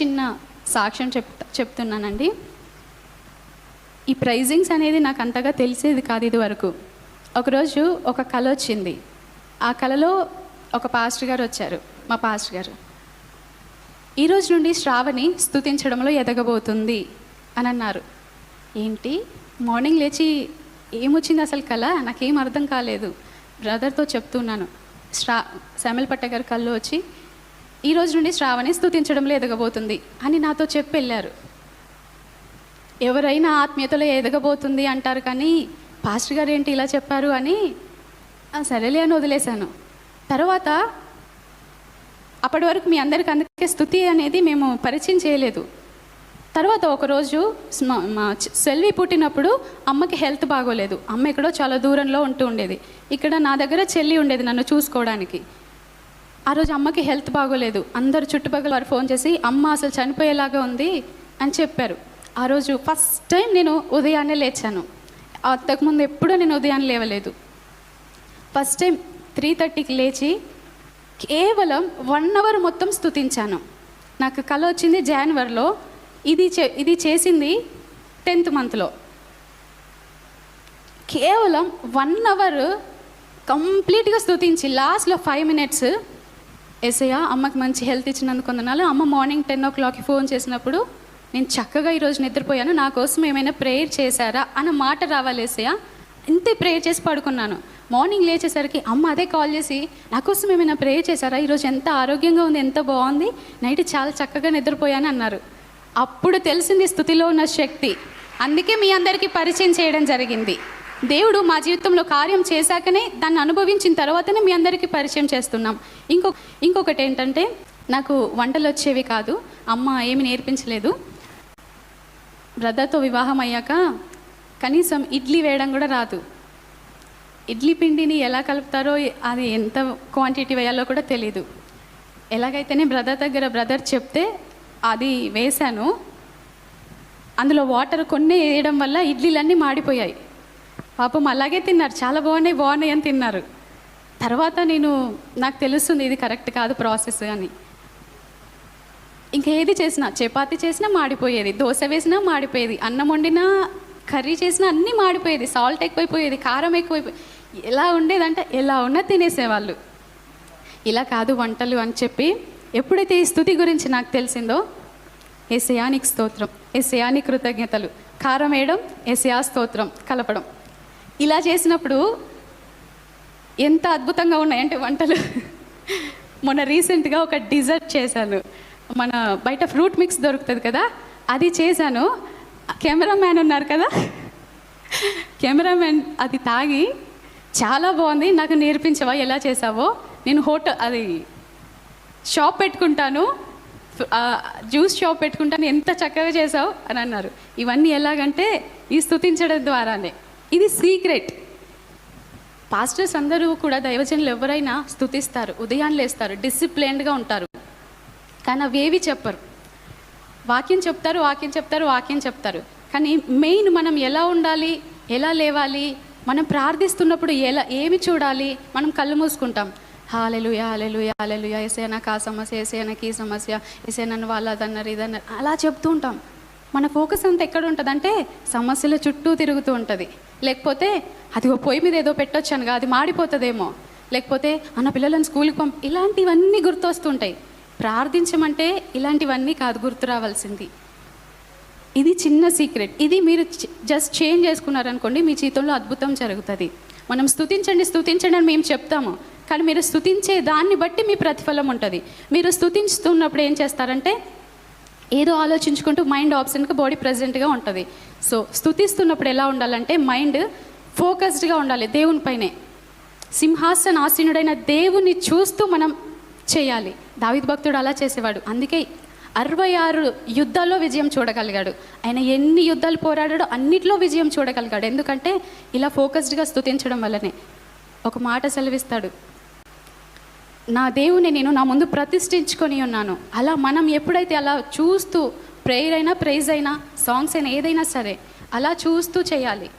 చిన్న సాక్ష్యం చెప్తా చెప్తున్నానండి. ఈ ప్రైజింగ్స్ అనేది నాకు అంతగా తెలిసేది కాదు ఇది వరకు. ఒకరోజు ఒక కళ వచ్చింది. ఆ కళలో ఒక పాస్టర్ గారు వచ్చారు మా పాస్టర్ గారు. ఈ రోజు నుండి శ్రావణి స్తుతించడంలో ఎదగబోతుంది అని అన్నారు. ఏంటి? మార్నింగ్ లేచి ఏమొచ్చింది అసలు కళ? నాకేం అర్థం కాలేదు. బ్రదర్తో చెప్తున్నాను. శ్రా శామిల్ పట్ట గారు కళ్ళు వచ్చి ఈ రోజు నుండి శ్రావణి స్థుతించడంలో ఎదగబోతుంది అని నాతో చెప్పి వెళ్ళారు ఎవరైనా ఆత్మీయతలో ఎదగబోతుంది అంటారు కానీ పాస్టర్ గారు ఏంటి ఇలా చెప్పారు అని సరేలే అని వదిలేశాను. తర్వాత అప్పటి వరకు మీ అందరికి అందుకే స్థుతి అనేది మేము పరిచయం చేయలేదు. తర్వాత ఒకరోజు స్మ- మా సెల్వి పుట్టినప్పుడు అమ్మకి హెల్త్ బాగోలేదు. అమ్మ ఎక్కడో చాలా దూరంలో ఉంటూ ఉండేది. ఇక్కడ నా దగ్గర చెల్లి ఉండేది నన్ను చూసుకోవడానికి. ఆ రోజు అమ్మకి హెల్త్ బాగోలేదు. అందరు చుట్టుపక్కల వారు ఫోన్ చేసి అమ్మ అసలు చనిపోయేలాగా ఉంది అని చెప్పారు. ఆ రోజు ఫస్ట్ టైం నేను ఉదయాన్నే లేచాను. అంతకుముందు ఎప్పుడూ నేను ఉదయాన్నే లేవలేదు. ఫస్ట్ టైం త్రీ థర్టీకి లేచి కేవలం వన్ అవర్ మొత్తం స్థుతించాను నాకు కళ వచ్చింది జనవరిలో. ఇది చే ఇది చేసింది టెన్త్ మంత్లో. కేవలం వన్ అవర్ కంప్లీట్గా స్థుతించి లాస్ట్లో ఫైవ్ మినిట్స్ ఎసయ్య అమ్మకి మంచి హెల్త్ ఇచ్చినందుకు వందనాలు. అమ్మ మార్నింగ్ టెన్ ఓ క్లాక్కి ఫోన్ చేసినప్పుడు నేను చక్కగా ఈరోజు నిద్రపోయాను నా కోసం ఏమైనా ప్రేయర్ చేశారా? అన్న మాట రావాలి ఎసయ్య ఇంతే ప్రేయర్ చేసి పడుకున్నాను. మార్నింగ్ లేచేసరికి అమ్మ అదే కాల్ చేసి నా కోసం ఏమైనా ప్రేయర్ చేశారా? ఈరోజు ఎంత ఆరోగ్యంగా ఉంది ఎంత బాగుంది? నైట్ చాలా చక్కగా నిద్రపోయాను అన్నారు. అప్పుడు తెలిసింది స్థుతిలో ఉన్న శక్తి. అందుకే మీ అందరికీ పరిచయం చేయడం జరిగింది. దేవుడు మా జీవితంలో కార్యం చేశాకనే దాన్ని అనుభవించిన తర్వాతనే మీ అందరికీ పరిచయం చేస్తున్నాం. ఇంకో ఇంకొకటి ఏంటంటే నాకు వంటలు వచ్చేవి కాదు అమ్మ ఏమి నేర్పించలేదు. బ్రదర్తో వివాహం అయ్యాక కనీసం ఇడ్లీ వేయడం కూడా రాదు. ఇడ్లీ పిండిని ఎలా కలుపుతారో అది ఎంత క్వాంటిటీ వేయాలో కూడా తెలియదు ఎలాగైతేనే బ్రదర్ దగ్గర బ్రదర్ చెప్తే అది వేశాను. అందులో వాటర్ కొన్ని వేయడం వల్ల ఇడ్లీలన్నీ మాడిపోయాయి. పాపం అలాగే తిన్నారు. చాలా బాగున్నాయి బాగున్నాయి అని తిన్నారు. తర్వాత నేను నాకు తెలుస్తుంది ఇది కరెక్ట్ కాదు ప్రాసెస్ అని. ఇంకా ఏది చేసినా చపాతి చేసినా మాడిపోయేది దోశ వేసినా మాడిపోయేది అన్నం వండినా కర్రీ చేసినా అన్నీ మాడిపోయేది సాల్ట్ ఎక్కువైపోయేది కారం ఎక్కువైపోయి ఎలా ఉండేదంటే ఎలా ఉన్నా తినేసేవాళ్ళు. ఇలా కాదు వంటలు అని చెప్పి ఎప్పుడైతే ఈ స్థుతి గురించి నాకు తెలిసిందో ఎసయానికి స్తోత్రం ఎసయాని కృతజ్ఞతలు. కారం వేయడం ఎసయా స్తోత్రం కలపడం. ఇలా చేసినప్పుడు ఎంత అద్భుతంగా ఉన్నాయంటే వంటలు. మొన్న రీసెంట్గా ఒక డిజర్ట్ చేశాను. మన బయట ఫ్రూట్ మిక్స్ దొరుకుతుంది కదా అది చేశాను. కెమెరామ్యాన్ ఉన్నారు కదా కెమెరామ్యాన్ అది తాగి చాలా బాగుంది. నాకు నేర్పించవా ఎలా చేసావో నేను హోటల్ అది షాప్ పెట్టుకుంటాను. జ్యూస్ షాప్ పెట్టుకుంటాను. ఎంత చక్కగా చేసావు అని అన్నారు. ఇవన్నీ ఎలాగంటే ఈ స్తుతించడం ద్వారానే. ఇది సీక్రెట్. పాస్టర్స్ అందరూ కూడా దైవజనులు ఎవరైనా స్థుతిస్తారు ఉదయాన్నే లేస్తారు డిసిప్లైన్డ్గా ఉంటారు. కానీ అవేవి చెప్పరు. వాక్యం చెప్తారు వాక్యం చెప్తారు వాక్యం చెప్తారు. కానీ మెయిన్ మనం ఎలా ఉండాలి ఎలా లేవాలి మనం ప్రార్థిస్తున్నప్పుడు ఎలా ఏమి చూడాలి మనం కళ్ళు మూసుకుంటాం. హాలెలుయా హాలెలుయా హాలెలుయా ఎసే నాకు ఆ సమస్య ఎసే నాకు ఈ సమస్య ఎసే నన్ను వాళ్ళు అదన్నారు ఇదన్నారు అలా చెప్తూ ఉంటాం. మన ఫోకస్ అంతా ఎక్కడ ఉంటుందంటే సమస్యల చుట్టూ తిరుగుతూ ఉంటుంది. లేకపోతే అది ఓ పొయ్యి మీద ఏదో పెట్టొచ్చానుగా అది మాడిపోతుందేమో. లేకపోతే అన్న పిల్లలను స్కూల్కి పంప ఇలాంటివన్నీ గుర్తొస్తుంటాయి. ప్రార్థించమంటే ఇలాంటివన్నీ కాదు గుర్తు రావాల్సింది. ఇది చిన్న సీక్రెట్. ఇది మీరు జస్ట్ చేంజ్ చేసుకున్నారనుకోండి మీ జీవితంలో అద్భుతం జరుగుతుంది. మనం స్తుతించండి స్థుతించండి అని మేము చెప్తాము. కానీ మీరు స్థుతించే దాన్ని బట్టి మీ ప్రతిఫలం ఉంటుంది. మీరు స్థుతించుతున్నప్పుడు ఏం చేస్తారంటే ఏదో ఆలోచించుకుంటూ మైండ్ ఆప్షన్కి బాడీ ప్రజెంట్గా ఉంటుంది. సో స్తుతిస్తున్నప్పుడు ఎలా ఉండాలంటే మైండ్ ఫోకస్డ్గా ఉండాలి దేవునిపైనే సింహాసనాసీనుడైన దేవుని చూస్తూ మనం చేయాలి. దావిద్ భక్తుడు అలా చేసేవాడు. అందుకే అరవై ఆరు యుద్ధాల్లో విజయం చూడగలిగాడు. ఆయన ఎన్ని యుద్ధాలు పోరాడాడో అన్నిట్లో విజయం చూడగలిగాడు. ఎందుకంటే ఇలా ఫోకస్డ్గా స్థుతించడం వల్లనే. ఒక మాట సెలవిస్తాడు. నా దేవుని నేను నా ముందు ప్రతిష్ఠించుకొని ఉన్నాను. అలా మనం ఎప్పుడైతే అలా చూస్తూ ప్రేయర్ అయినా ప్రైజ్ అయినా సాంగ్స్ అయినా ఏదైనా సరే అలా చూస్తూ చేయాలి.